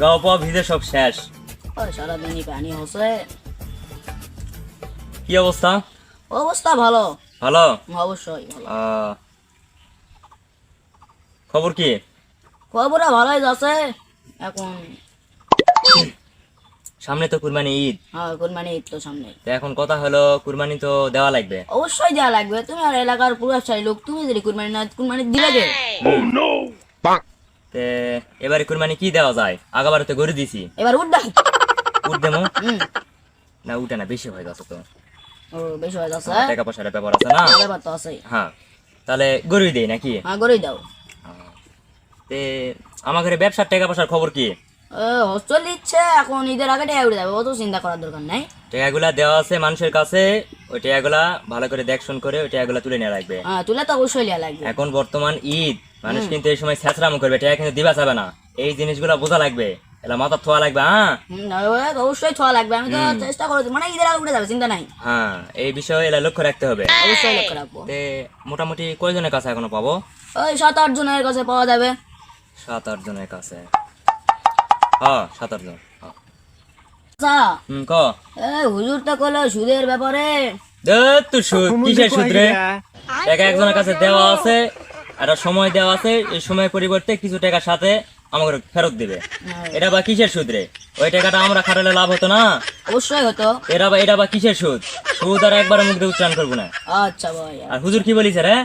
গাও পাওয়া ভিজে সব শেষ। ওই সারাদিনই পানি হচ্ছে। কি অবস্থা? অবস্থা ভালো। ভালো? অবশ্যই ভালো। খবর কি? খবরটা ভালোই যাচ্ছে। এখন সামনে তো কুরবানি ঈদ। হ্যাঁ কুরবানি ঈদ তো সামনে। তো এখন কথা হলো কুরবানি তো দেওয়া লাগবে। অবশ্যই দেওয়া লাগবে। তুমি আর এলাকার পুরুষালী লোক তুমি যদি কুরবানি না কুরবানি দিবে কে তে এবারে কুরবানি কি দেওয়া যায়? আগাবারে তো গরু দিছি। এবার উঠ ডাক উঠ দেমো না উঠে না বেশি হয়ে যাচ্ছে তো। ও বেশি হয়ে যাচ্ছে? টাকা পয়সার ব্যাপার আছে না? ব্যাপার তো আছে হ্যাঁ। তাহলে গরুই দেই নাকি? হ্যাঁ গড়েই দাও। তে আমার ঘরে ব্যবসার টাকা পয়সার খবর কি? হোস্টেল দিচ্ছে এখন ঈদের আগে টাকা উঠে যাবে অত চিন্তা করার দরকার নাই। টাকাগুলা দেওয়া আছে মানুষের কাছে ওই টাকাগুলা ভালো করে দেখশন করে ওই টাকাগুলা তুলে নেওয়া লাগবে হ্যাঁ তুলে তো অবশ্যই লাগবে এখন বর্তমান ঈদ। মানুষ কিন্তু এই সময় ছেঁচড়ামো করবে টাকা কিন্তু দিবা যাবে না। এই জিনিসগুলা বোঝা লাগবে এলা মাথা থোয়া লাগবে হ্যাঁ তো অবশ্যই ছোঁয়া লাগবে আমি তো চেষ্টা করে মানে ঈদের আগে উঠে যাবে চিন্তা নাই। হ্যাঁ এই বিষয়ে এলা লক্ষ্য রাখতে হবে। অবশ্যই লক্ষ্য রাখব। মোটামুটি কয়জনের কাছে এখনও পাবো? ওই সাত আট জনের কাছে পাওয়া যাবে। সাত আট জনের কাছে। হ্যাঁ সাত আট জন হ্যাঁ। আচ্ছা। হুম ক? এই হুজুরটা কইলো সুদের ব্যাপারে। ধুর, তুই সুদ কিসের সুদ রে? টাকা একজনের কাছে দেওয়া আছে। একটা সময় দেওয়া আছে এই সময়ের পরিবর্তে কিছু টাকার সাথে আমাকে ফেরত দিবে। এটা বা কিসের সুদ রে ওই টাকাটা আমরা খাটালে লাভ হতো না? অবশ্যই হতো। এরা বা এটা বা কিসের সুদ? সুদ আর একবার মুখ দিয়ে উচ্চারণ করব না। আচ্ছা ভাই। আর হুজুর কি বলিস রে?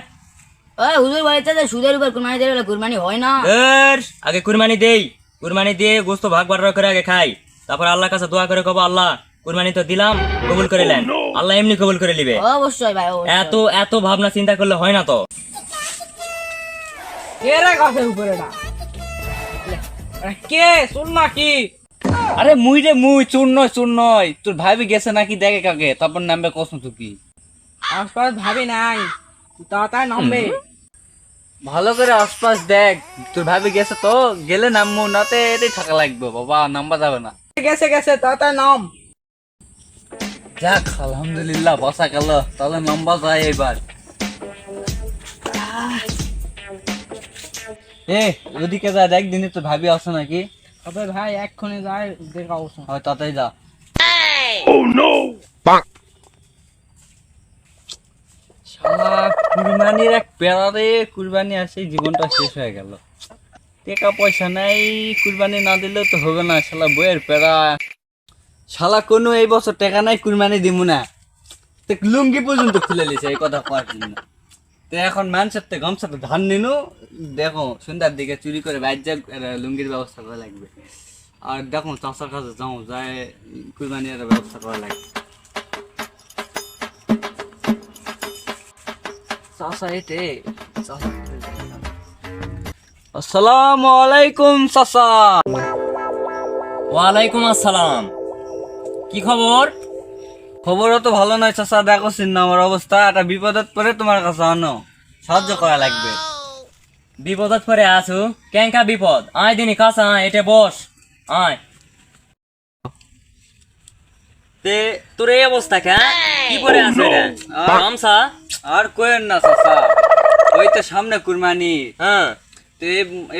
ওই হুজুর যে সুদের উপর কুরবানি দেবে কুরবানি হয় না। ধুর, আগে কুরবানি দেই। কুরবানি দিয়ে গোস্ত ভাগ বাটোয়ারা করে আগে খাই। তারপর আল্লাহর কাছে দোয়া করে কব আল্লাহ কুরবানি তো দিলাম কবুল করে নেন। আল্লাহ এমনি কবুল করে নিবে। অবশ্যই ভাই অবশ্যই। এত এত ভাবনা চিন্তা করলে হয় না তো? কে রে উপরে এটা আরে কে? শুন না কি আরে মুই রে মুই চুর নয় চুর নয়। তোর ভাবি গেছে নাকি দেখে কাকে? তারপর নামবে কসম তুই কি আশপাশ ভাবি নাই। তাড়াতাড়ি নামবে। ভালো করে আশপাশ দেখ। তোর ভাবি গেছে তো গেলে নামবো নাতে এটাই থাকা লাগবে। বাবা নামবা যাবে না। গেছে গেছে তাড়াতাড়ি নাম। যাক আলহামদুলিল্লাহ বসা গেল। তাহলে নাম্বা যায় এবার। এ ওদিকে যা দেখ দিনে তো ভাবি আসো নাকি? তবে ভাই এক্ষুনি যায় দেখা অবশ্য হয় তাতেই যা। শালা কুরবানির এক পেড়ারে কুরবানি আসে জীবনটা শেষ হয়ে গেল। টাকা পয়সা নাই কুরবানি না দিলেও তো হবে না শালা বইয়ের পেড়া। শালা কোনো এই বছর টাকা নাই কুরবানি দিব না। লুঙ্গি পর্যন্ত খুলে লিছে এই কথা করার জন্য। তো এখন মানুষের তো গামছা তো ধান নিনু। দেখো সন্ধ্যার দিকে চুরি করে বাইর লুঙ্গির ব্যবস্থা করা লাগবে। আর দেখো চাষার কাছে যাও যায় কুরবানি একটা ব্যবস্থা করা লাগবে। চাষা আসসালামু আলাইকুম চাষা। ওয়ালাইকুম আসসালাম। কি খবর? খবরও তো ভালো নয় চাষা দেখো চিন্না আমার অবস্থা। একটা বিপদত পরে তোমার কাছে আনো। সাহায্য করা লাগবে। বিপদত পরে আছো? কেঙ্কা বিপদ? আয় দিনি কাঁচা আয় এটা বস। আয়। তে তোর এই অবস্থা কে কি পরে আছো এটা গামছা আর কোয়েন না চাষা ওই তো সামনে কুরবানি হ্যাঁ? তো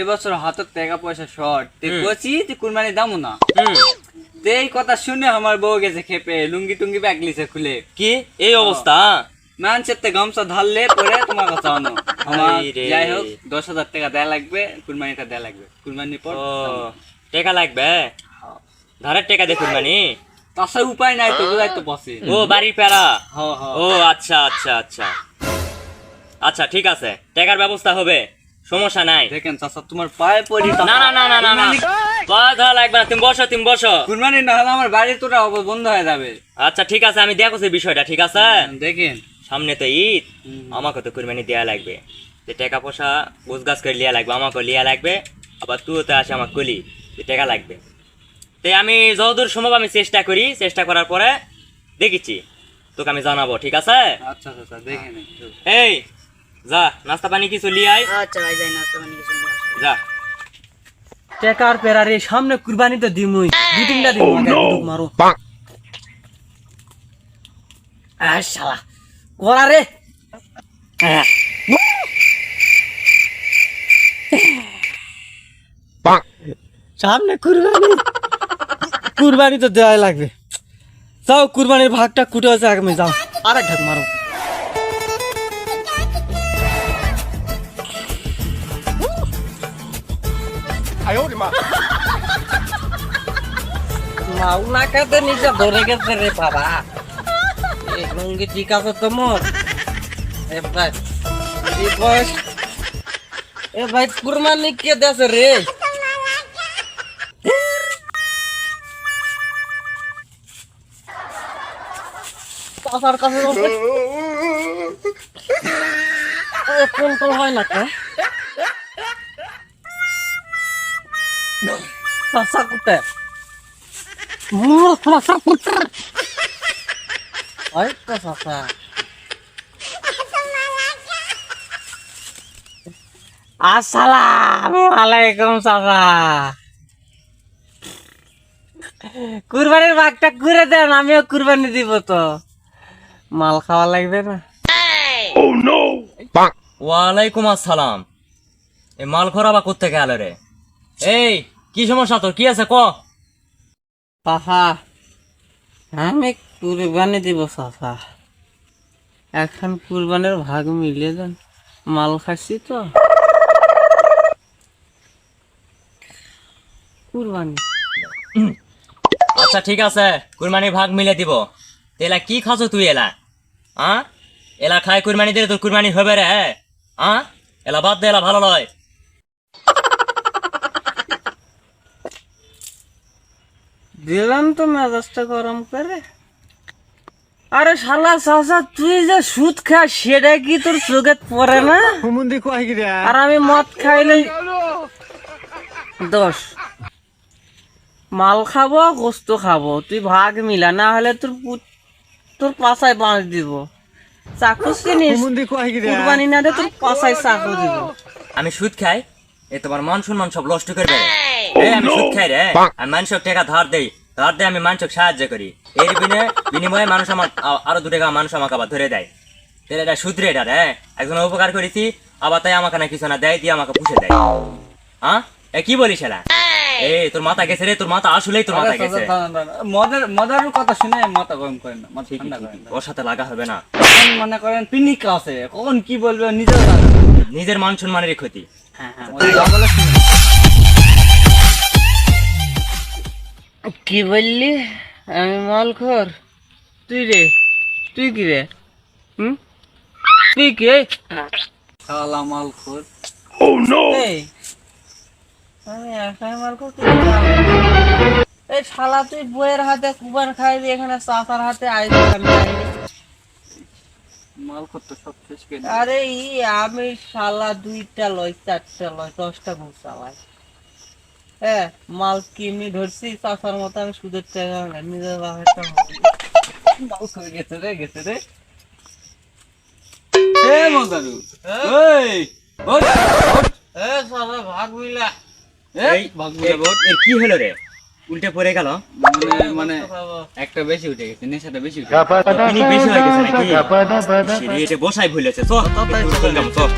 এবছর হাতের টাকা পয়সা শর্ট। তে কচি তুই কুরবানি দামো না। হুম। তে এই কথা শুনে আমার বউ গেছে খেপে লুঙ্গি টুঙ্গি ব্যাগ লিছে খুলে। কি? এই অবস্থা? মানছের তে গামছা ধারলে পরে তোমার কাছে আনো আমার যাই হোক দশ হাজার টাকা দেয়া লাগবে কুরবানিটা দেয়া লাগবে। কুরবানির পর টাকা লাগবে? ধারের টাকা দেখুন মানে তাছাড়া উপায় নাই তো বুঝাই তো বসে ও বাড়ির প্যারা? হ্যাঁ হ্যাঁ। ও আচ্ছা আচ্ছা আচ্ছা। আচ্ছা ঠিক আছে। টাকার ব্যবস্থা হবে। সমস্যা নাই। দেখেন চাচা তোমার পায়ে পড়ি না না না না না না। পা ধরা লাগবে না তুমি বসো তুমি বসো। কুরবানি না হলে আমার বাড়ি তোরা বন্ধ হয়ে যাবে। আচ্ছা ঠিক আছে আমি দেখছি বিষয়টা ঠিক আছে? দেখেন। সামনে তো ঈদ। আমাকে তো কুরবানি দেয়া লাগবে। যে টাকা পয়সা গোছ গাছ করে লিয়া লাগবে আমাকে লিয়া লাগবে। আবার তুই তো আসে আমার কলি যে টাকা লাগবে। তাই আমি যতদূর সম্ভব আমি চেষ্টা করি চেষ্টা করার পরে দেখেছি তোকে আমি জানাব ঠিক আছে? আচ্ছা চাচা দেখেন এই যা নাস্তা পানি কিছু লিয়ে আয়? আচ্ছা ভাই যাই নাস্তা পানি কিছু নিয়ে আসি। যা। টেকার পেরারে সামনে কুরবানি তো দিমুই। দু তিনটা দিমু দুধ মারো। আর শালা। করা রে। সামনে কুরবানি। কুরবানি তো দেওয়াই লাগবে। যাও কুরবানির ভাগটা কুটে আছে আগামী যাও। আর এক ঢাক মারো। মাউনাকে নিচে ধরে গেছে রে বাবা। এই লুঙ্গি ঠিক আছে তোমার এ ভাই এই বয়স এ ভাই কুরবানি কে দেছে রে? কাছে কোন হয় না কে চাচা কোথায় চাচা কোথায় ওই তো চাচা আসসালামু আলাইকুম চাচা কুরবানির ভাগটা করে দেন আমিও কুরবানি দিব তো। মাল খাওয়া লাগবে না। ওয়ালাইকুম আসসালাম। এই মাল খরাবা করতে গেল রে? এই কি সমস্যা তোর? কি আছে ক? আমি কুরবানি দিব চাচা এখন কুরবানির ভাগ মিলিয়ে দেন। মাল খাচ্ছি তো। কুরবানি। আচ্ছা ঠিক আছে। কুরবানির ভাগ মিলে দিব। এলা কি খাচ্ছ তুই এলা? আ? এলা খাই কুরবানি দিলে তোর কুরবানি হবে রে আ? এলা বাদ দে এলা ভালো নয় দিলাম তো মেজাজটা গরম করে। আরে শালা চাচা তুই যে সুদ খাস সেটা কি তোর চোখে পড়ে না? আর আমি মদ খাইলে দোষ মাল খাব গোস্ত খাব। তুই ভাগ মিলা না হলে তোর তোর পাশায় বাঁশ দিব। চাকু চিনিস কুরবানি না দে তোর পাশায় চাকু দিব। আমি সুদ খাই এ তোমার মান সম্মান সব নষ্ট করবে রে। এই আমি সুদ খাই রে। আমি মানুষক টাকা ধার দেই। ধার দিয়ে আমি মানুষক সাহায্য করি। এর বিনিময়ে বিনিময়ে মানুষ আমার আরও দু টাকা মানুষ আমাকে আবার ধরে দেয়। তাহলে এটা সুদ এটা রে। একজন উপকার করেছি আবার তাই আমাকে না কিছু না দেয় দিয়ে আমাকে পুষে দেয়। হ্যাঁ এ কি বলিস এই! তোর মাথা গেছে রে তোর মাথা আসলেই তোর মাথা গেছে। মদের মদের কথা শুনে মাথা গরম করেন না মাথা ঠান্ডা করেন। ওর সাথে লাগা হবে না। মনে করেন পিনিক আছে কখন কি বলবে নিজেও জানে না। নিজের মান সম্মানের ক্ষতি। হ্যাঁ হ্যাঁ কি বললি? আমি মালখোর তুই রে? তুই কি রে? হুম? তুই কে? শালা মাল খোর। এই, আমি একাই মালখোর তুই এই শালা তুই বইয়ের হাতে কুবার খাইলি এখানে চাচার হাতে আইসি আমি মাল খোর তো সব শেষ আরে ই আমি শালা দুইটা লয় চারটা লয় দশটা ঘুষ চালাই। হ্যাঁ মাল ধরছি চাচার মতো আমি সুদের টাকা নিজের মাল খোর গেছে রে গেছে রে। এ ওই এ ভাগ এই কি হলো উল্টে পড়ে গেল। মানে মানে একটা বেশি উঠে গেছে নেশাটা বেশি উঠে গেছে। বেশি হয়ে গেছে নাকি? এটা বসাই ভুলেছে চল। চল।